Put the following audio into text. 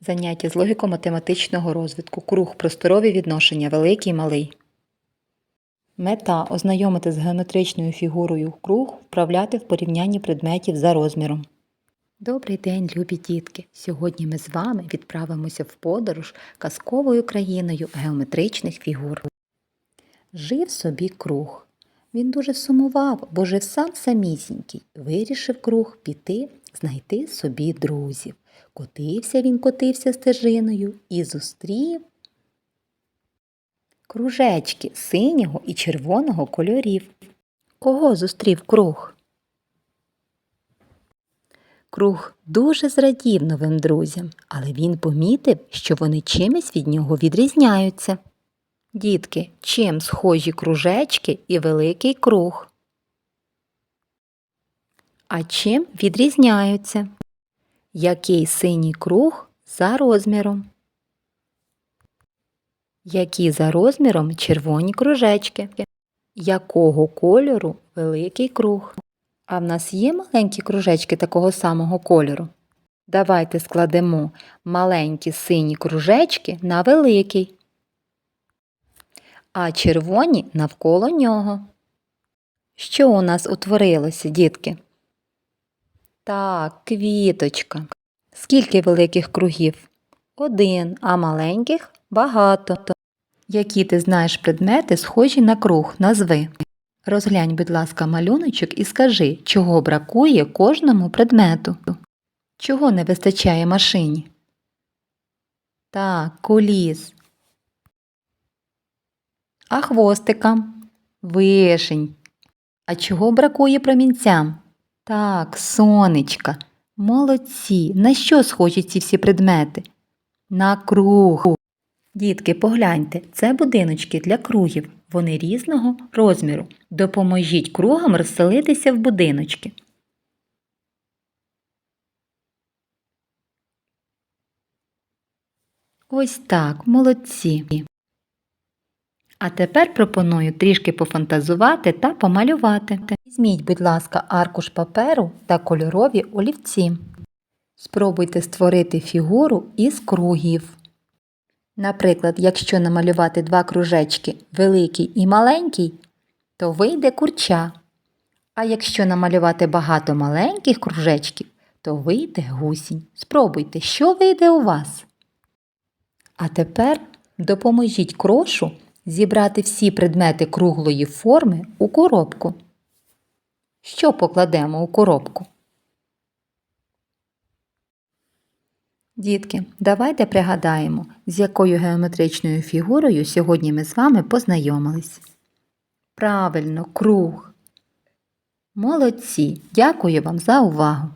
Заняття з логіко-математичного розвитку. Круг просторові відношення великий малий. Мета ознайомити з геометричною фігурою круг, вправляти в порівнянні предметів за розміром. Добрий день, любі дітки! Сьогодні ми з вами відправимося в подорож казковою країною геометричних фігур. Жив собі круг. Він дуже сумував, бо жив сам самісінький. Вирішив круг піти, знайти собі друзів. Котився він, котився стежиною і зустрів кружечки синього і червоного кольорів. Кого зустрів круг? Круг дуже зрадів новим друзям, але він помітив, що вони чимось від нього відрізняються. Дітки, чим схожі кружечки і великий круг? А чим відрізняються? Який синій круг за розміром? Які за розміром червоні кружечки? Якого кольору великий круг? А в нас є маленькі кружечки такого самого кольору? Давайте складемо маленькі сині кружечки на великий, а червоні навколо нього. Що у нас утворилося, дітки? Так, квіточка. Скільки великих кругів? Один, а маленьких багато. Які ти знаєш предмети, схожі на круг, назви. Розглянь, будь ласка, малюночок і скажи, чого бракує кожному предмету. Чого не вистачає машині? Так, коліс. А хвостикам? Вишень. А чого бракує промінцям? Так, сонечка. Молодці. На що схожі ці всі предмети? На круг. Дітки, погляньте, це будиночки для кругів. Вони різного розміру. Допоможіть кругам розселитися в будиночки. Ось так, молодці. А тепер пропоную трішки пофантазувати та помалювати. Візьміть, будь ласка, аркуш паперу та кольорові олівці. Спробуйте створити фігуру із кругів. Наприклад, якщо намалювати два кружечки великий і маленький, то вийде курча. А якщо намалювати багато маленьких кружечків, то вийде гусінь. Спробуйте, що вийде у вас. А тепер допоможіть крошу зібрати всі предмети круглої форми у коробку. Що покладемо у коробку? Дітки, давайте пригадаємо, з якою геометричною фігурою сьогодні ми з вами познайомились. Правильно, круг. Молодці! Дякую вам за увагу!